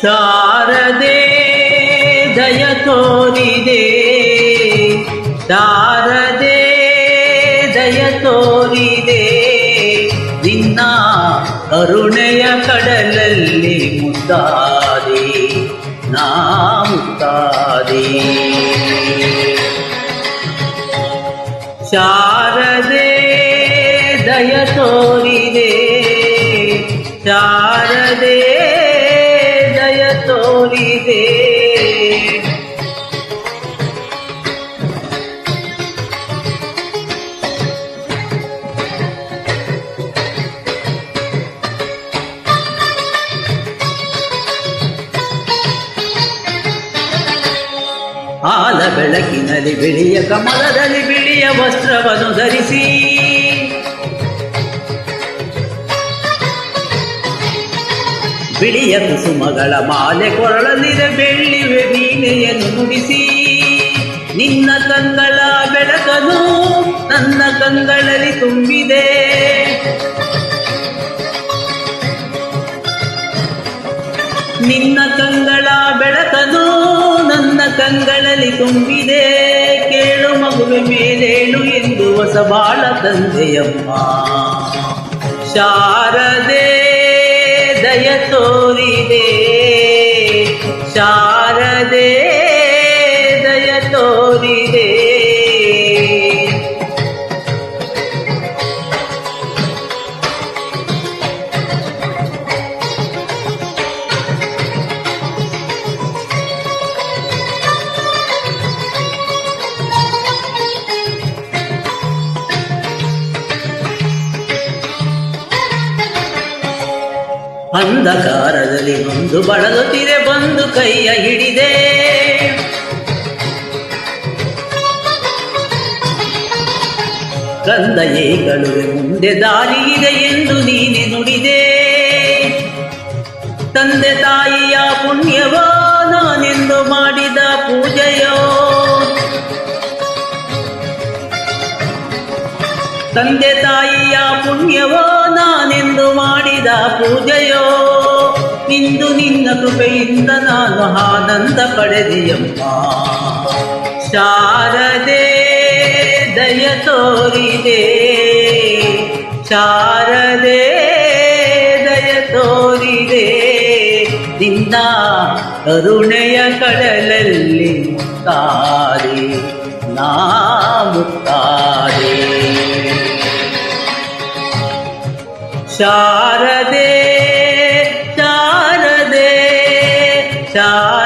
ಶಾರದೆ ದಯ ತೋರಿದೆ ಶಾರದೆ ದಯ ತೋರಿದೆ ನಿನ್ನ ಕರುಣೆಯ ಕಡಲಲ್ಲಿ ಮುದ್ದಾದಿ ನಾ ಶಾರದೆ ದಯ ತೋರಿದೆ ಶಾರದೆ ದಯ ತೋರಿದೆ. ಆಲ ಬೆಳಕಿನಲ್ಲಿ ಬಿಳಿಯ ಕಮಲದಲ್ಲಿ ಬಿಳಿಯ ವಸ್ತ್ರವನ್ನು ಧರಿಸಿ. ಬಿಳಿಯ ಕುಸುಮಗಳ ಮಾಲೆ ಕೊರಳಲಿದೆ ಬೆಳ್ಳಿ ವೀಣೆಯನ್ನು ನುಡಿಸಿ. ನಿನ್ನ ಕಂಗಳ ಬೆಳಕನು ನನ್ನ ಕಂಗಳಲ್ಲಿ ತುಂಬಿದೆ. ನಿನ್ನ ಕಂಗಳ ನನ್ನ ಕಂಗಳಲ್ಲಿ ತುಂಬಿದೆ. ಕೇಳು ಮಗುವೆ ಮೇಲೇಳು ಎಂದು ಹೊಸ ಬಾಳ ತಂದೆಯಮ್ಮ ಶಾರದೆ ದಯ ತೋರಿದೆ. ಶಾರದೆ ಅಂಧಕಾರದಲ್ಲಿ ಒಂದು ಬಳಲುತ್ತಿರೆ ಬಂದು ಕೈಯ ಹಿಡಿದೆ. ಏಗಳು ಮುಂದೆ ದಾರಿ ಇದೆ ಎಂದು ನೀನೆ ನುಡಿದೆ. ತಂದೆ ತಾಯಿಯ ಪುಣ್ಯವೋ ನಾನೆಂದು ಮಾಡಿದ ಪೂಜೆಯೋ. ತಂದೆ ತಾಯಿಯ ಪುಣ್ಯವೋ ನಾನೆಂದು ಮಾಡಿದ ಪೂಜೆಯೋ. ಇಂದು ನಿನ್ನ ಕೃಪೆಯಿಂದ ನಾನು ಆನಂದ ಪಡೆದೆಯಮ್ಮ ಶಾರದೆ, ದಯ ತೋರಿದೆ. ಶಾರದೆ, ದಯ ತೋರಿದೆ. ನಿನ್ನ ಕರುಣೆಯ ಕಡಲಲ್ಲಿ ತಾರಿ ನಾ لا